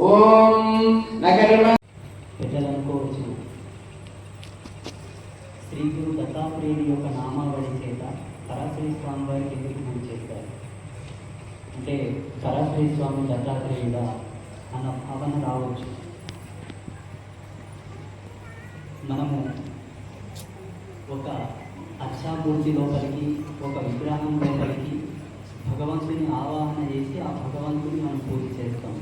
ఓం నగర పెద్దలు శ్రీ గురు దత్తాత్రేయుడి యొక్క నామావళి చేత పరాశ్రీ స్వామి వారికి ఎందుకు పూజ చేస్తారు. అంటే పరాశ్రీ స్వామి దత్తాత్రేయుడా అన్న భావన రావచ్చు. మనము ఒక అక్షామూర్తి లోపలికి ఒక విగ్రహం లోపలికి భగవంతుని ఆవాహన చేసి ఆ భగవంతుని మనం పూజ చేస్తాం.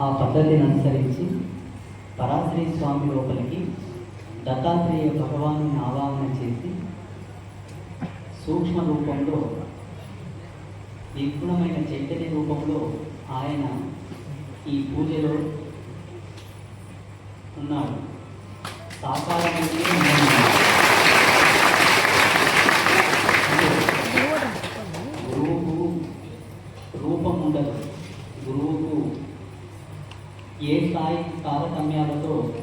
ఆ పద్ధతిని అనుసరించి పరాశ్రీ స్వామి లోపలికి దత్తాత్రేయ భగవాను ఆవాహన చేసి సూక్ష్మ రూపంలో నిర్గుణమైన చైతన్య రూపంలో ఆయన ఈ పూజలో ఉన్నాడు. సాకారమైన ఉన్నాడు. అంటే గురువుకు రూపం ఉండదు గురువుకు ఏ స్థాయి తారతమ్యాలతో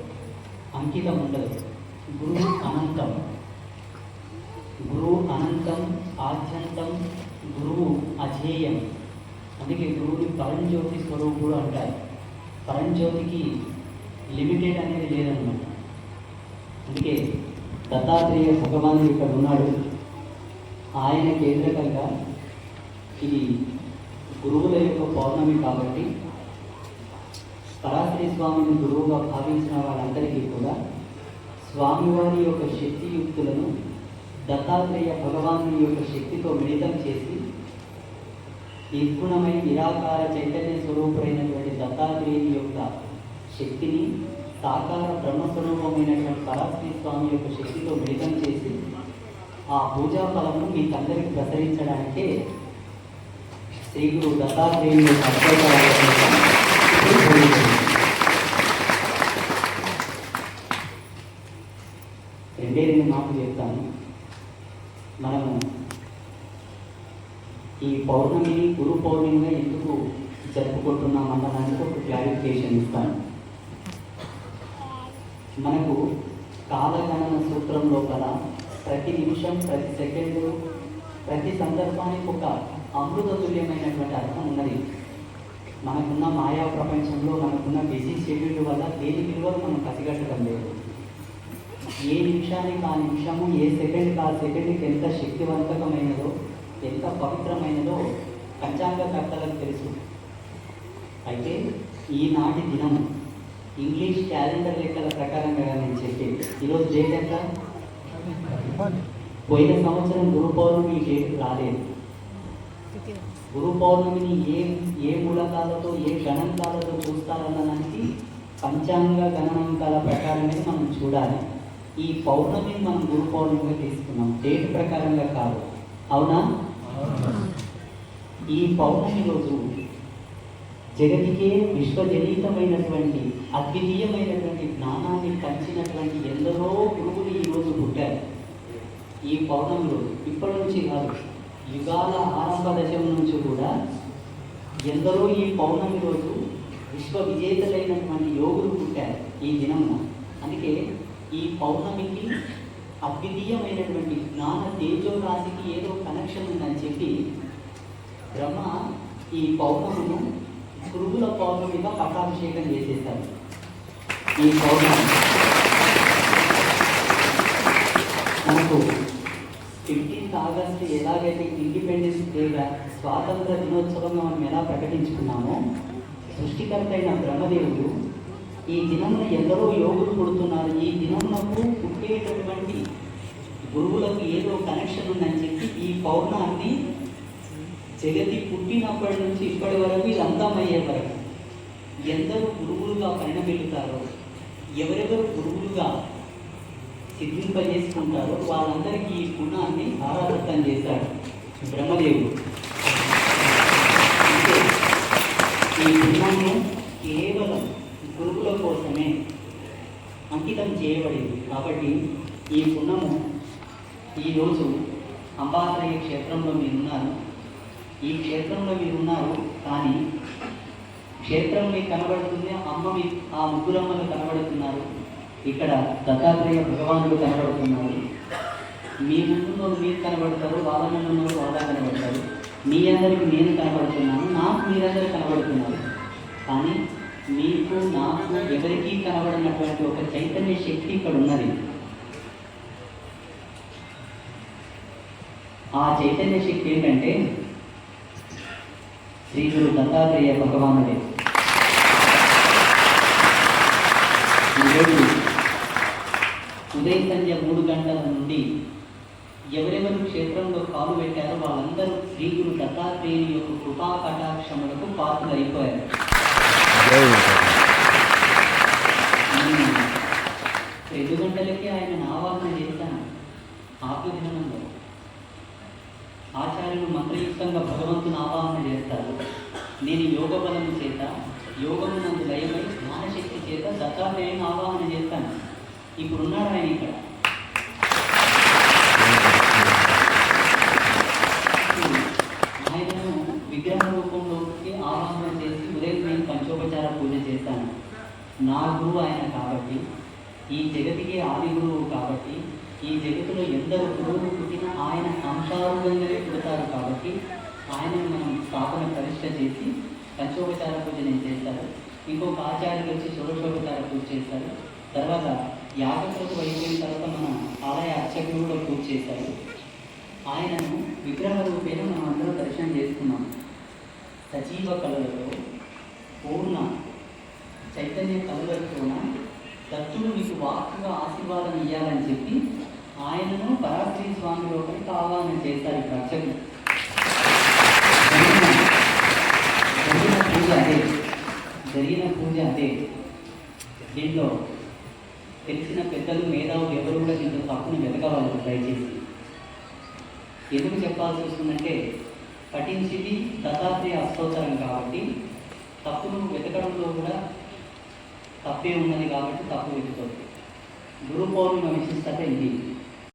అంకితం ఉండదు. గురువు అనంతం. గురువు అనంతం ఆద్యంతం గురువు అజేయం అందుకే గురువుని పరంజ్యోతి స్వరూపుడు అంటారు. పరంజ్యోతికి లిమిటెడ్ అనేది లేదన్నమాట. అందుకే దత్తాత్రేయ భగవానుడు ఇక్కడ ఉన్నాడు. ఆయన కేంద్రకంగా ఇది గురువుల యొక్క పౌర్ణమి కాబట్టి పరాశ్రీ స్వామిని గురువుగా భావించిన వాళ్ళందరికీ కూడా స్వామివారి యొక్క శక్తియుక్తులను దత్తాత్రేయ భగవాను యొక్క శక్తితో మిళితం చేసి నిర్గుణమైన నిరాకార చైతన్య స్వరూపుడైనటువంటి దత్తాత్రేయుని యొక్క శక్తిని సాకార బ్రహ్మస్వరూపమైనటువంటి పరాశ్రీ స్వామి యొక్క శక్తితో మిళితం చేసి ఆ పూజా ఫలము మీకందరికి ప్రసరించడానికే శ్రీ గురు దత్తాత్రేయుని యొక్క రెండే రెండు మాటలు చెప్తాను. మనము ఈ పౌర్ణమిని గురు పౌర్ణమిగా ఎందుకు జరుపుకుంటున్నాం అన్నదానికి ఒక క్లారిఫికేషన్ ఇస్తాను. మనకు కాలగణన సూత్రం లోపల ప్రతి నిమిషం ప్రతి సెకండు ప్రతి సందర్భానికి ఒక అమృతతుల్యమైనటువంటి అర్థం ఉన్నది. మనకున్న మాయా ప్రపంచంలో మనకున్న బిజీ షెడ్యూల్ వల్ల దేని విలువలు మనం కసిగట్టడం లేదు. ఏ నిమిషానికి ఆ నిమిషము ఏ సెకండ్కి ఆ సెకండ్కి ఎంత శక్తివంతకమైనదో ఎంత పవిత్రమైనదో పంచాంగకర్తలకు తెలుసు. అయితే ఈనాటి దినం ఇంగ్లీష్ క్యాలెండర్ లెక్కల ప్రకారంగా నేను చెప్పేది. ఈరోజు డేట్ ఎంత పోయిన సంవత్సరం గురు పౌర్ణమి డేట్ రాలేదు. గురు పౌర్ణమిని ఏ ఏ మూలకాలతో ఏ గణాంకాలతో చూస్తారన్న దానికి పంచాంగ గణాంకాల ప్రకారమే మనం చూడాలి. ఈ పౌర్ణమిని మనం గురు పౌర్ణమిగా తీసుకున్నాం. డేట్ ప్రకారంగా కాదు. అవునా. ఈ పౌర్ణమి రోజు జగతికే విశ్వజనీతమైనటువంటి అద్వితీయమైనటువంటి జ్ఞానాన్ని పంచినటువంటి ఎందరో గురువులు ఈ రోజు పుట్టారు. ఈ పౌర్ణమి రోజు. ఇప్పటి నుంచి కాదు. యుగాల ఆరంభ దశం నుంచి కూడా ఎందరో ఈ పౌర్ణమి రోజు విశ్వ విజేతలైనటువంటి యోగులు పుట్టారు ఈ దినమున అందుకే ఈ పౌర్ణమికి అద్వితీయమైనటువంటి జ్ఞాన తేజో రాశికి ఏదో కనెక్షన్ ఉందని చెప్పి బ్రహ్మ ఈ పౌర్ణమును పురుగుల పౌర్ణమిగా పట్టాభిషేకం చేసేస్తారు ఈ పౌర్ణమి మనకు ఫిఫ్టీన్త్ ఆగస్ట్ ఎలాగైతే ఇండిపెండెన్స్ డేగా స్వాతంత్ర దినోత్సవంగా మనం ఎలా ప్రకటించుకున్నామో సృష్టికర్త అయిన బ్రహ్మదేవుడు ఈ దినమున ఎందరో యోగులు పుడుతున్నారు. ఈ దినమునకు పుట్టేటటువంటి గురువులకు ఏదో కనెక్షన్ ఉందని చెప్పి ఈ పౌర్ణాన్ని జగతి పుట్టినప్పటి నుంచి ఇప్పటి వరకు ఇది అంతమయ్యే వరకు ఎందరో గురువులుగా పరిణమిల్లుతారో ఎవరెవరు గురువులుగా సిద్ధింపజేసుకుంటారో. వాళ్ళందరికీ ఈ గుణాన్ని ఆరాధన చేశాడు బ్రహ్మదేవుడు. ఈ గుణము కేవలం గురువుల కోసమే అంకితం చేయబడింది. కాబట్టి ఈ గుణము ఈరోజు అంబాశ్రయ క్షేత్రంలో మీరున్నారు ఈ క్షేత్రంలో మీరు ఉన్నారు కానీ క్షేత్రం మీకు కనబడుతుంది అమ్మ మీ ఆ ముగ్గురమ్మలు కనబడుతున్నారు. ఇక్కడ దత్తాత్రేయ భగవానుడు కనబడుతున్నారు మీ ముందులో మీరు కనబడతారు వాళ్ళ ముందు వాళ్ళ కనబడతారు. మీ అందరికి నేను కనబడుతున్నాను నాకు మీరందరూ కనబడుతున్నారు. కానీ మీకు నాకు ఎవరికీ కనబడినటువంటి ఒక చైతన్య శక్తి ఇక్కడ ఉన్నది. ఆ చైతన్య శక్తి ఏంటంటే శ్రీ గురు దత్తాత్రేయ భగవానుడే. ఈరోజు ఉదయ సంధ్య మూడు గంటల నుండి ఎవరెవరు క్షేత్రంలో కాలు పెట్టారో వాళ్ళందరూ శ్రీ గురు దత్తాత్రేయుని యొక్క కృపా కటాక్షములకు పాత్రలు అయిపోయారు రెండు గంటలకే ఆయన ఆవాహన చేశాను. ఆత్మదినంలో ఆచార్యులు మంత్రయుక్తంగా భగవంతుని ఆవాహన చేస్తారు. నేను యోగ బలము చేత యోగము నాకు లయమై జ్ఞానశక్తి చేత దత్తాత్రేయం ఆవాహన చేస్తాను. ఇప్పుడు ఉన్నాడు ఆయన ఇక్కడ. ఆయనను విగ్రహ రూపంలోకి ఆవాహన చేసి ఉదయం నేను పంచోపచార పూజ చేస్తాను. నా గురువు ఆయన కాబట్టి ఈ జగతికి ఆది గురువు కాబట్టి ఈ జగతిలో ఎందరు గురువులు పుట్టినా ఆయన అంశారుగంగానే పుడతారు కాబట్టి ఆయనను మనం స్థాపన పరిష్ట చేసి పంచోపచార పూజ నేను చేస్తాను ఇంకొక ఆచార్యులు వచ్చి షోడశోపచార పూజ చేస్తారు తర్వాత యాగక్రతు అయిపోయిన తర్వాత మన ఆలయ అర్చకులు కూడా పూజ చేశారు. ఆయనను విగ్రహ రూపేణ మనం అందరం దర్శనం చేసుకున్నాం. సజీవ కళలలో పూర్ణ చైతన్య కలువరితోన దత్తుడు మీకు వాక్కుగా ఆశీర్వాదం ఇవ్వాలని చెప్పి ఆయనను పరాశ్రీ స్వామి లోపలికి ఆహ్వానం చేస్తారు ఇక్కడ అర్చకులు జరిగిన జరిగిన పూజ అదే జరిగిన పూజ అదే దీంట్లో తెలిసిన పెద్దలు మేధావులు ఎవరు కూడా దీంట్లో తప్పును వెతకవాలి దయచేసి ఎందుకు చెప్పాల్సి వస్తుందంటే పఠించింది దత్తాత్రేయ అష్టోత్తరం కాబట్టి తప్పును వెతకడంలో కూడా తప్పే ఉన్నది కాబట్టి తప్పు వెతుకోవద్దు. గురు పౌర్ణిమ విశిష్టత ఇది